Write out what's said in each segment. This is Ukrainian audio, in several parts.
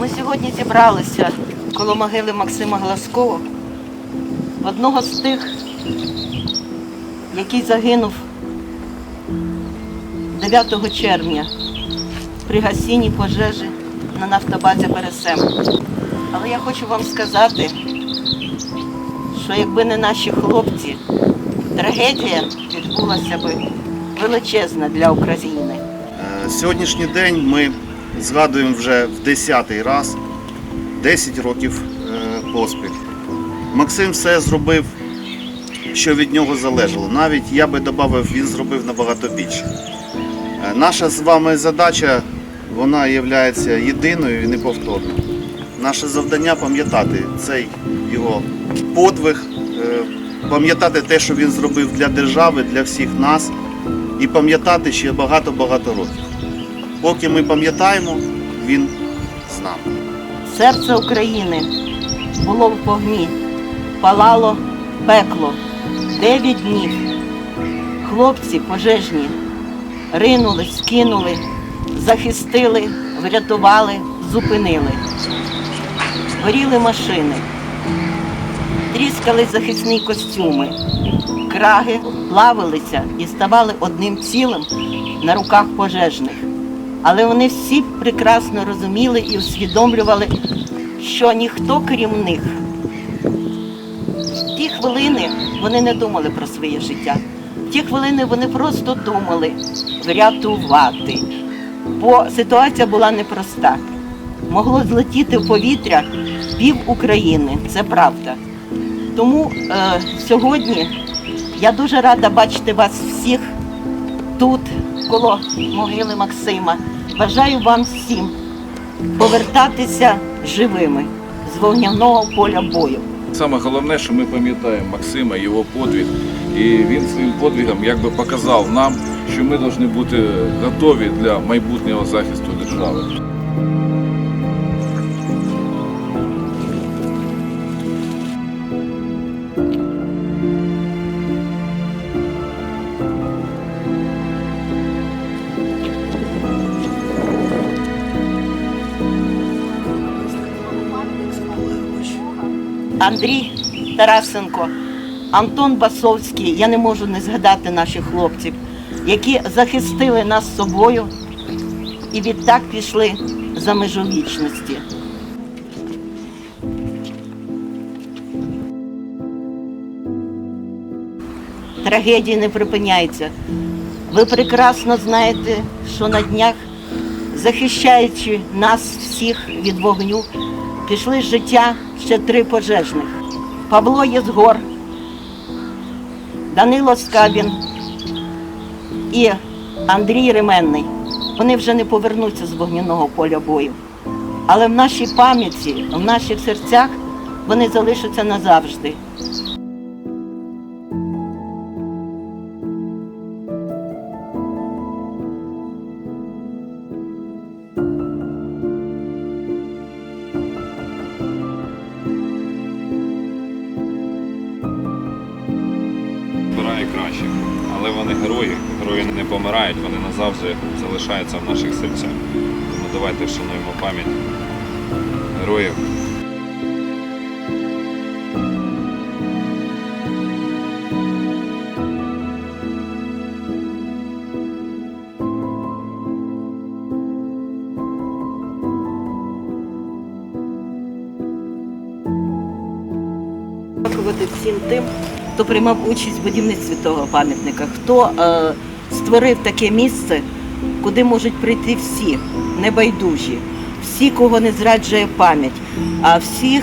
Ми сьогодні зібралися коло могили Максима Глазкова, одного з тих, який загинув 9 червня при гасінні пожежі на нафтобазі БРСМ. Але я хочу вам сказати, що якби не наші хлопці, трагедія відбулася би величезна для України. Е, Сьогоднішній день ми згадуємо вже в 10-й раз, 10 років е, поспіль. Максим все зробив, що від нього залежало. Навіть я би додав, він зробив набагато більше. Е, Наша з вами задача, вона є єдиною і неповторною. Наше завдання пам'ятати цей його подвиг, е, пам'ятати те, що він зробив для держави, для всіх нас, і пам'ятати ще багато-багато років. Поки ми пам'ятаємо, він з нами. Серце України було в вогні, палало пекло. Дев'ять днів. Хлопці пожежні ринулись, кинули, захистили, врятували, зупинили. Горіли машини, тріскали захисні костюми, краги плавилися і ставали одним цілим на руках пожежних. Але вони всі прекрасно розуміли і усвідомлювали, що ніхто крім них. В ті хвилини вони не думали про своє життя. В ті хвилини вони просто думали врятувати. Бо ситуація була непроста. Могло злетіти в повітря пів України, це правда. Тому е, сьогодні я дуже рада бачити вас всіх коло могили Максима. Бажаю вам всім повертатися живими з вогняного поля бою. Саме головне, що ми пам'ятаємо Максима, його подвиг, і він своїм подвигом якби показав нам, що ми повинні бути готові для майбутнього захисту держави. Андрій Тарасенко, Антон Басовський, я не можу не згадати наших хлопців, які захистили нас собою і відтак пішли за межу вічності. Трагедії не припиняються. Ви прекрасно знаєте, що на днях, захищаючи нас всіх від вогню, пішли з життя ще три пожежних. Павло Єзгор, Данило Скабін і Андрій Ременний. Вони вже не повернуться з вогняного поля бою. Але в нашій пам'яті, в наших серцях вони залишаться назавжди. Збирає кращих. Але вони герої, герої не помирають, вони назавжди залишаються в наших серцях. Тому давайте вшануємо пам'ять героїв. Дякувати всім тим, хто приймав участь в будівництві того пам'ятника, хто е, створив таке місце, куди можуть прийти всі небайдужі, всі, кого не зраджує пам'ять, а всіх,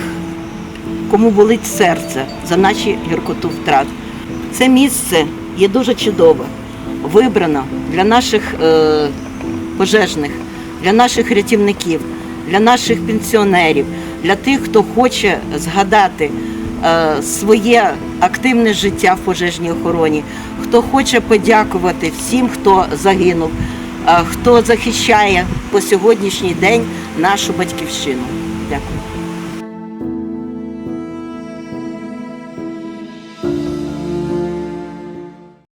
кому болить серце за наші гіркоту втрат. Це місце є дуже чудове, вибрано для наших е, пожежних, для наших рятівників, для наших пенсіонерів, для тих, хто хоче згадати своє активне життя в пожежній охороні, хто хоче подякувати всім, хто загинув, е, хто захищає по сьогоднішній день нашу батьківщину. Дякую.